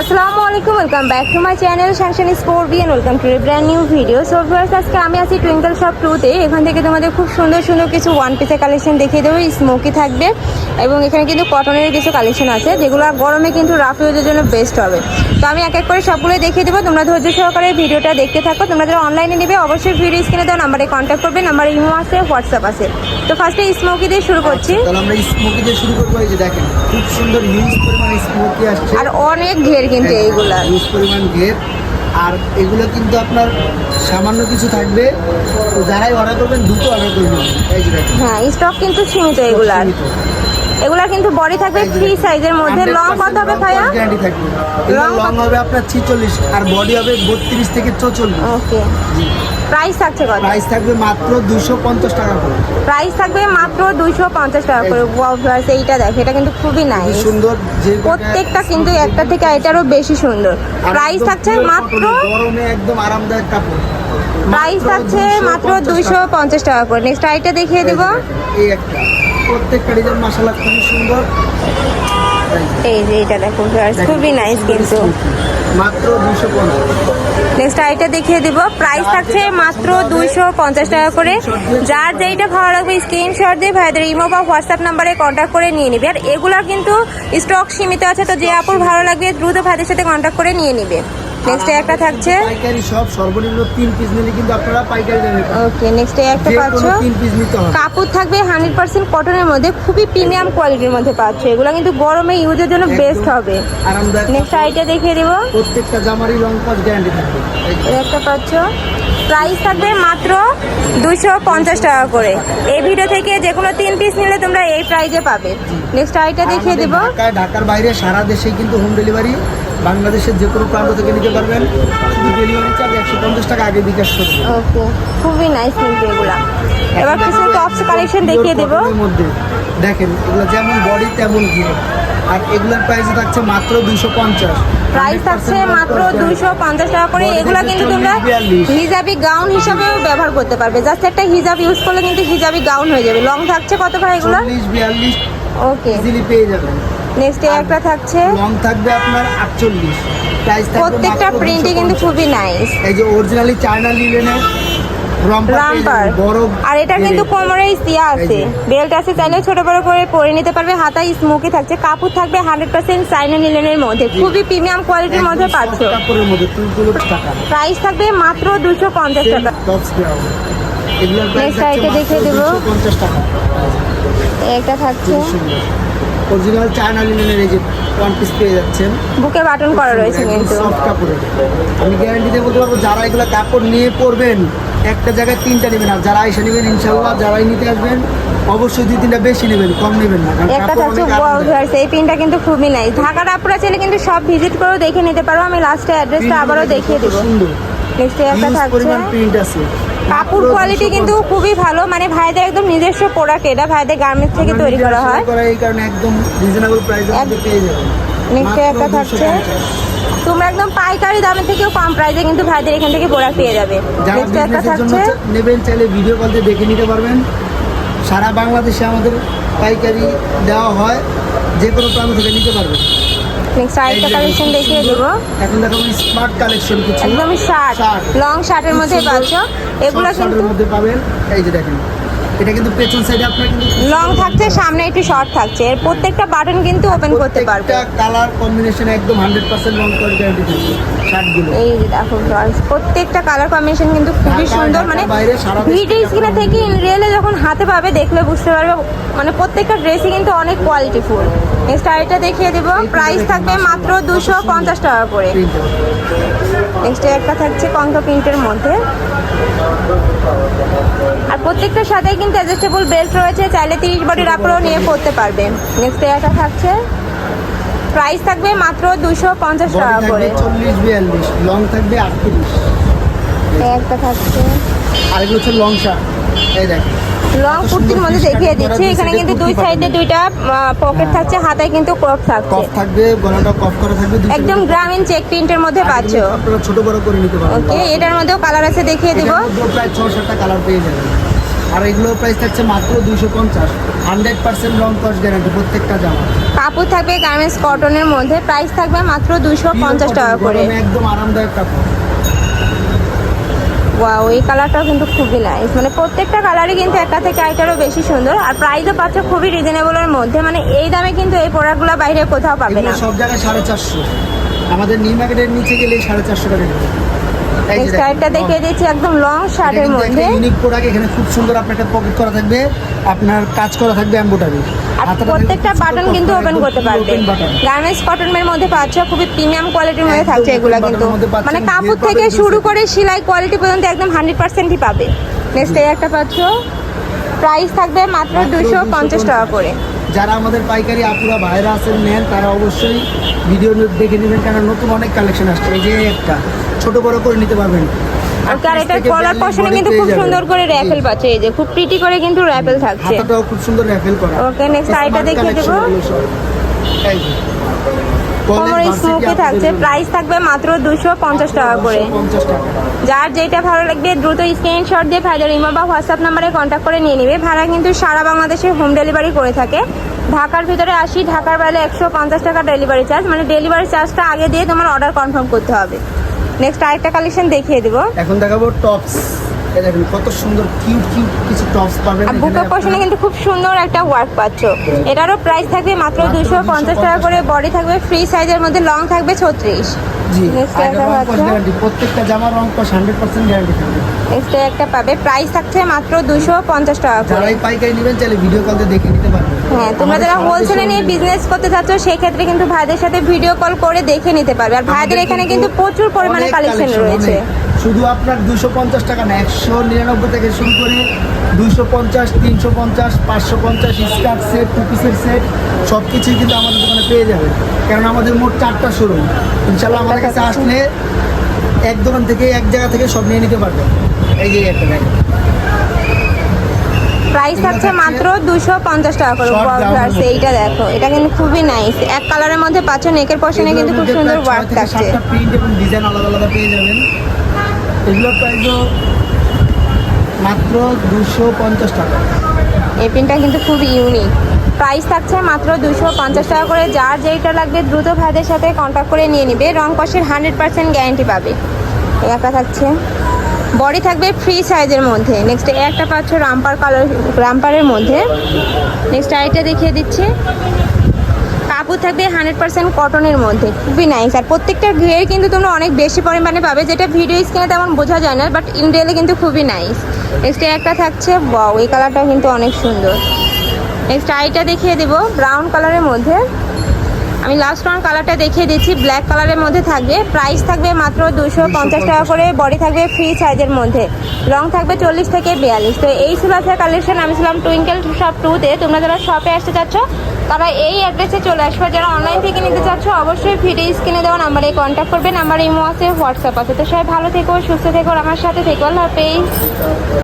আসসালামু আলাইকুম welcome back to my channel Shanshan sport B welcome to brand new video so viewers আজকে আমি আছি টুইঙ্কল শপ টুতে এখান থেকে তোমাদের খুব সুন্দর সুন্দর কিছু ওয়ান পিসের কালেকশন দেখিয়ে দেবো। স্মোকি থাকবে। এবং এখানে কিন্তু কটনের কিছু কালেকশন আছে যেগুলো গরমে কিন্তু রাফ ইউজের জন্য বেস্ট হবে। তো আমি এক এক করে সবগুলোই দেখিয়ে দেবো। তোমরা ধৈর্য সহকারে ভিডিওটা দেখতে থাকো। তোমরা যারা অনলাইনে নেবে অবশ্যই ভিডিও স্ক্রিনে দেওয়া নাম্বারে কন্ট্যাক্ট করবে। নাম্বার ইমো আছে হোয়াটসঅ্যাপ আছে। তো ফার্স্টে স্মোকি দিয়ে শুরু করছি। তাহলে আমরা স্মোকি দিয়ে শুরু করব। এই যে দেখেন খুব সুন্দর হিউজ পরিমাণ স্মোকি আসছে। আর অনেক ঘের কিন্তু এইগুলা। ইউজ পরিমাণ ঘের আর এগুলো কিন্তু আপনার সামান্য কিছু থাকবে। যারাই অর্ডার করবেন দুটো অর্ডার করবেন হ্যাঁ স্টক কিন্তু সীমিত এগুলার। এগুলা কিন্তু বডি থাকবে ফ্রি সাইজের মধ্যে। লং কত হবে ভাইয়া? গ্যারান্টি থাকবে। লং হবে আপনার ছিচল্লিশ আর বডি হবে বত্রিশ থেকে চৌচল্লিশ। ওকে প্রাইস থাকছে কত? প্রাইস থাকবে মাত্র দুশো পঞ্চাশ টাকা করে। প্রাইস থাকবে মাত্র দুইশো পঞ্চাশ টাকা করে। ওয়াও ভিউয়ার্স এইটা দেখ এটা কিন্তু খুবই খুব নাইস সুন্দর যে প্রত্যেকটা কিন্তু একটা থেকে এটারও বেশি সুন্দর। প্রাইস থাকছে মাত্র গরমে একদম আরামদায়ক কাপড়। প্রাইস থাকছে মাত্র 250 পঞ্চাশ টাকা। করে। নেক্সট আইটা দেখিয়ে দেবো। এই একটা। প্রত্যেকটা ডিজাইন মাসালা খুবই সুন্দর। এই যে, এটা দেখো খুবই নাইস কিন্তু। মাত্র দুশো পঞ্চাশ। নেক্সট আইটা দেখিয়ে দিব। প্রাইস থাকছে মাত্র দুইশো পঞ্চাশ টাকা করে। যার যেইটা ভালো লাগবে স্ক্রিনশট দিয়ে ভাইদের ইমো বা হোয়াটসঅ্যাপ নাম্বারে কন্ট্যাক্ট করে নিয়ে নিবে। আর এগুলার কিন্তু স্টক সীমিত আছে তো যে আপুর ভালো লাগবে দ্রুত ভাইদের সাথে কন্ট্যাক্ট করে নিয়ে নিবে। নেক্সট একটা থাকছে? পাইকারি সব সর্বনিম্ন তিন পিস নিলে কিন্তু আপনারা পাইকারি দামে ওকে নেক্সট একটা পাচ্ছ? পিস নিতে হবে। কাপড় থাকবে হান্ড্রেড পার্সেন্ট কটনের মধ্যে খুবই প্রিমিয়াম কোয়ালিটির মধ্যে পাচ্ছ। এগুলো কিন্তু গরমে ইউজের জন্য বেস্ট হবে। আরামদায়ক নেক্সট আইটা দেখিয়ে দিব। প্রত্যেকটা জামারই রং পাস গ্যারান্টি থাকবে। একটা পাচ্ছ। প্রাইস থাকবে মাত্র দুইশো পঞ্চাশ টাকা করে। এই ভিডিও থেকে যে কোনো তিন পিস নিলে তোমরা এই প্রাইজে পাবে। নেক্সট আইটা দেখিয়ে দেবো। ঢাকার বাইরে সারা দেশে কিন্তু হোম ডেলিভারি বাংলাদেশের যে কোনো প্রান্ত থেকে নিতে পারবেন। শুধু ডেলিভারি চার্জ একশো পঞ্চাশ টাকা আগে বিকাশ করবেন। ওকে খুবই নাইস কিন্তু এগুলা। এবার কিছু টপস কালেকশন দেখিয়ে দেবো। মধ্যে দেখেন এগুলো যেমন বডি তেমন ঘিরে আর এগুলোর প্রাইস থাকছে মাত্র দুশো পঞ্চাশ। প্রাইস থাকছে মাত্র দুইশো পঞ্চাশ টাকা করে। এগুলো কিন্তু তোমরা হিজাবি গাউন হিসাবেও ব্যবহার করতে পারবে। জাস্ট একটা হিজাব ইউজ করলে কিন্তু হিজাবি গাউন হয়ে যাবে। লং থাকছে কত ভাই এগুলো? বিয়াল্লিশ ওকে ইজিলি পেয়ে যাবেন। নেক্সট একটা থাকছে। লং থাকবে আপনার আটচল্লিশ। প্রাইস প্রত্যেকটা প্রিন্টই কিন্তু খুবই নাইস এই যে অরিজিনালি চায়না রামপার আর এটা কিন্তু কোমরে ইয়া আছে। বেল্ট আছে চাইলে ছোট বড় করে পরে নিতে পারবে। হাতায় স্মোকি থাকছে। কাপড় থাকবে হান্ড্রেড পার্সেন্ট চাইনা নিলেনের মধ্যে। খুবই প্রিমিয়াম কোয়ালিটির মধ্যে পাচ্ছ। প্রাইস থাকবে মাত্র দুশো পঞ্চাশ টাকা। item দেখিয়ে দেবো। একটা থাকছে। অরিজিনাল চায়না লিনেনের এই যে ওয়ান পিস পেয়ে যাচ্ছেন। বুকে বাটন করা রয়েছে কিন্তু। সফট কাপড়ের। আমি গ্যারান্টি দিয়ে বলতে পারব যারা এগুলো কাপড় নিয়ে পরবেন একটা জায়গায় তিনটা নেবেন আর যারা এসে নেবেন ইনশাল্লাহ যারাই নিতে আসবেন অবশ্যই দুই তিনটা বেশি নেবেন কম নেবেন না একটা থাকছে ভিউয়ার্স এই পিনটা কিন্তু খুবই নাইস ঢাকার আপুরা চাইলে কিন্তু সব ভিজিট করেও দেখে নিতে পারো। আমি লাস্টে অ্যাড্রেসটা আবারও দেখিয়ে দেবো। নেক্সট একটা থাকছে। পরিমাণ প্রিন্ট আছে। কাপড় কোয়ালিটি কিন্তু খুবই ভালো। মানে ভাইদের একদম নিজস্ব প্রোডাক্ট এটা ভাইদের গার্মেন্টস থেকে তৈরি করা হয়। এই কারণে একদম রিজনেবল প্রাইসের পেয়ে যাবেন। নেক্সট একটা থাকছে। তোমরা একদম পাইকারি দামে থেকেও কম প্রাইসে কিন্তু ভাইদের এখান থেকে প্রোডাক্ট পেয়ে যাবে। নেক্সট একটা থাকছে। নেবেন চাইলে ভিডিও কল দিয়ে দেখে নিতে পারবেন। সারা বাংলাদেশে আমাদের পাইকারি দেওয়া হয় যে কোনো প্রান্ত থেকে নিতে নেক্সট আরেকটা কালেকশন দেখিয়ে দেবো। এখন দেখো স্মার্ট কালেকশন কিছু। একদম শার্ট। লং শার্টের মধ্যে পাচ্ছ। এগুলো কিন্তু মধ্যে পাবেন। এই যে দেখেন এটা কিন্তু পেছন সাইডে আপনার কিন্তু লং থাকছে সামনে একটু শর্ট থাকছে। এর প্রত্যেকটা বাটন কিন্তু ওপেন করতে পারবে। কালার কম্বিনেশন একদম hundred percent long quality guarantee থাকবে। শার্টগুলো এই যে দেখো girls, প্রত্যেকটা কালার কম্বিনেশন কিন্তু খুবই সুন্দর মানে ভিডিও স্ক্রিনে থেকে ইন রিয়েলে যখন হাতে পাবে দেখলে বুঝতে পারবে। মানে প্রত্যেকটা ড্রেসই কিন্তু অনেক কোয়ালিটি ফুল নেক্সট আরেকটা দেখিয়ে দেবো। প্রাইস থাকবে মাত্র দুশো পঞ্চাশ টাকা করে। নেক্সট একটা থাকছে কঙ্কা প্রিন্টের মধ্যে। আর প্রত্যেকটার সাথে কিন্তু অ্যাডজাস্টেবল বেল্ট রয়েছে। চাইলে তিরিশ বডির আপরেও নিয়ে পড়তে পারবে। নেক্সট একটা থাকছে প্রাইস থাকবে মাত্র দুশো পঞ্চাশ টাকা করে। চল্লিশ বিয়াল্লিশ লং থাকবে আটত্রিশ। একটা থাকছে। আর এগুলো হচ্ছে লং শার্ট এই দেখেন। লং কুর্তির মধ্যে দেখিয়ে দিচ্ছি এখানে কিন্তু দুই সাইডে দুইটা পকেট থাকছে হাতায় কিন্তু ক্রপ থাকছে। কফ থাকবে গলাটা কফ করা থাকবে একদম গ্রামীণ চেক প্রিন্টের মধ্যে পাচ্ছ। ছোট বড় করে নিতে পারবেন। ওকে এটার মধ্যেও কালার আছে দেখিয়ে দেবো। প্রায় ছ সাতটা কালার পেয়ে যাবেন। আর এগুলো প্রাইস থাকছে মাত্র দুইশো পঞ্চাশ। হান্ড্রেড পার্সেন্ট রং কস্ট গ্যারান্টি প্রত্যেকটা জামা। কাপড় থাকবে গার্মেন্টস কটনের মধ্যে। প্রাইস থাকবে মাত্র দুশো পঞ্চাশ টাকা করে। একদম আরামদায়ক কাপড়। ওয়াও এই কালারটাও কিন্তু খুবই নাইস মানে প্রত্যেকটা কালারই কিন্তু একটা থেকে আরেকটারও বেশি সুন্দর। আর প্রাইসও পাচ্ছে খুবই রিজনেবলের মধ্যে। মানে এই দামে কিন্তু এই প্রোডাক্টগুলো বাইরে কোথাও পাবে না। সব জায়গায় সাড়ে চারশো। আমাদের নিউ মার্কেটের নিচে গেলে সাড়ে চারশো টাকা এই দেখিয়ে দিচ্ছি একদম লং শার্টের মধ্যে। ইউনিক প্রোডাক্ট এখানে খুব সুন্দর আপনার একটা পকেট করা থাকবে আপনার কাজ করা থাকবে এমব্রয়ডারি আর প্রত্যেকটা বাটন কিন্তু ওপেন করতে পারবে। গার্মেন্টস কটনের মধ্যে পাচ্ছ খুবই প্রিমিয়াম কোয়ালিটির মধ্যে থাকছে এগুলো কিন্তু। মানে কাপড় থেকে শুরু করে সেলাই কোয়ালিটি পর্যন্ত একদম হান্ড্রেড পার্সেন্টই পাবে। নেক্সট এই একটা পাচ্ছ। প্রাইস থাকবে মাত্র দুশো পঞ্চাশ টাকা করে। যারা আমাদের পাইকারি আপুরা ভাইরা আছেন নেন তারা অবশ্যই ভিডিও দেখে নেবেন কারণ নতুন অনেক কালেকশন আসছে। এই যে একটা ছোট বড় করে নিতে পারবেন। আর 38 এটার থেকে কলার পশনে কিন্তু খুব সুন্দর করে র্যাপেল জি। পাচ্ছে এই যে খুব প্রিটি করে কিন্তু র্যাপেল থাকছে। হাতাটাও খুব সুন্দর র্যাফেল করা। দেখিয়ে দেবো। যে। কোমর College থাকছে প্রাইস থাকবে মাত্র দুশো পঞ্চাশ টাকা করে। যার যেটা ভালো লাগবে দ্রুত স্ক্রিনশট দিয়ে ভাইদের ইমো বা হোয়াটসঅ্যাপ নাম্বারে কন্ট্যাক্ট করে নিয়ে নেবে। ভাড়া কিন্তু সারা বাংলাদেশে হোম ডেলিভারি করে থাকে। ঢাকার ভিতরে আসি ঢাকার বাইরে একশো পঞ্চাশ টাকা ডেলিভারি চার্জ মানে ডেলিভারি চার্জটা আগে দিয়ে তোমার অর্ডার কনফার্ম করতে হবে। নেক্সট আরেকটা কালেকশন দেখিয়ে দেবো। এখন দেখাবো টপস এই কত সুন্দর কিউট কিউট কিছু টপস পাবেন আর বুকের পশনে কিন্তু খুব সুন্দর একটা ওয়ার্ক পাচ্ছ। এটারও প্রাইস থাকবে মাত্র মাত্র দুশো পঞ্চাশ টাকা করে বডি থাকবে ফ্রি সাইজের মধ্যে লং থাকবে জি একটা প্রত্যেকটা জামার রং গ্যারান্টি থাকবে। পাবে প্রাইস থাকছে মাত্র দুশো পঞ্চাশ টাকা করে। যারাই পাইকারি নেবেন চাইলে ভিডিও কলতে দেখে নিতে হ্যাঁ তোমরা যারা হোলসেলে নিয়ে বিজনেস করতে চাচ্ছ সেক্ষেত্রে কিন্তু ভাইদের সাথে ভিডিও কল করে দেখে নিতে পারবে। আর ভাইদের এখানে কিন্তু প্রচুর পরিমাণে কালেকশন রয়েছে। শুধু আপনার দুশো পঞ্চাশ টাকা না একশো নিরানব্বই থেকে শুরু করে দুশো পঞ্চাশ তিনশো পঞ্চাশ পাঁচশো পঞ্চাশ স্কার্ট সেট টু পিসের সেট সব কিছুই কিন্তু আমাদের দোকানে পেয়ে যাবে। কারণ আমাদের মোট চারটা শোরুম ইনশাল্লাহ আমাদের কাছে আসলে এক দোকান থেকে এক জায়গা থেকে সব নিয়ে নিতে পারবেন এই যে একটা প্রাইস থাকছে থাকছে মাত্র দুশো পঞ্চাশ টাকা করে এর মধ্যে। এইটা দেখো এটা কিন্তু খুবই নাইস এক কালারের মধ্যে পাচ্ছ নেকের পশনে কিন্তু খুব সুন্দর ওয়ার্ক থাকছে। ডিজাইন আলাদা আলাদা পেয়ে যাবেন। এগুলোর প্রাইসও মাত্র দুশো পঞ্চাশ টাকা। এই প্রিন্টটা কিন্তু খুব ইউনিক প্রাইস থাকছে মাত্র দুশো পঞ্চাশ টাকা করে। যার যেইটা লাগবে দ্রুত ভাইদের সাথে কন্ট্যাক্ট করে নিয়ে নিবে। রং কষের হান্ড্রেড পার্সেন্ট গ্যারেন্টি পাবে। একটা থাকছে। বডি থাকবে ফ্রি সাইজের মধ্যে। নেক্সট একটা পাচ্ছ রামপার কালার রামপারের মধ্যে। নেক্সট আইটা দেখিয়ে দিচ্ছে। কাপড় থাকবে হান্ড্রেড পার্সেন্ট কটনের মধ্যে। খুবই নাইস আর প্রত্যেকটা ঘের কিন্তু তোমরা অনেক বেশি পরিমাণে পাবে, যেটা ভিডিও স্ক্রিনে তেমন বোঝা যায় না বাট ইন রিয়েলে কিন্তু খুবই নাইস নেক্সট একটা থাকছে বাও এই কালারটাও কিন্তু অনেক সুন্দর। নেক্সট আইটা দেখিয়ে দেবো ব্রাউন কালারের মধ্যে। আমি লাস্ট ওয়ান কালারটা দেখিয়ে দিচ্ছি ব্ল্যাক কালারের মধ্যে থাকবে। প্রাইস থাকবে মাত্র দুশো পঞ্চাশ টাকা করে বডি থাকবে ফ্রি সাইজের মধ্যে। রং থাকবে চল্লিশ থেকে বিয়াল্লিশ। তো এই ছিল আজকের কালেকশন আমি ছিলাম টুইঙ্কেল শপ টুতে তোমরা যারা শপে আসতে চাচ্ছ তারা এই অ্যাড্রেসে চলে আসবে। যারা অনলাইন থেকে নিতে চাচ্ছ অবশ্যই ভিডিও স্ক্রিনে দেওয়া নাম্বারে কন্ট্যাক্ট করবে। নাম্বার ইমো আছে হোয়াটসঅ্যাপ আছে। তো সবাই ভালো থেকো সুস্থ থেকো আমার সাথে থেকো। আল্লাহ হাফেজ।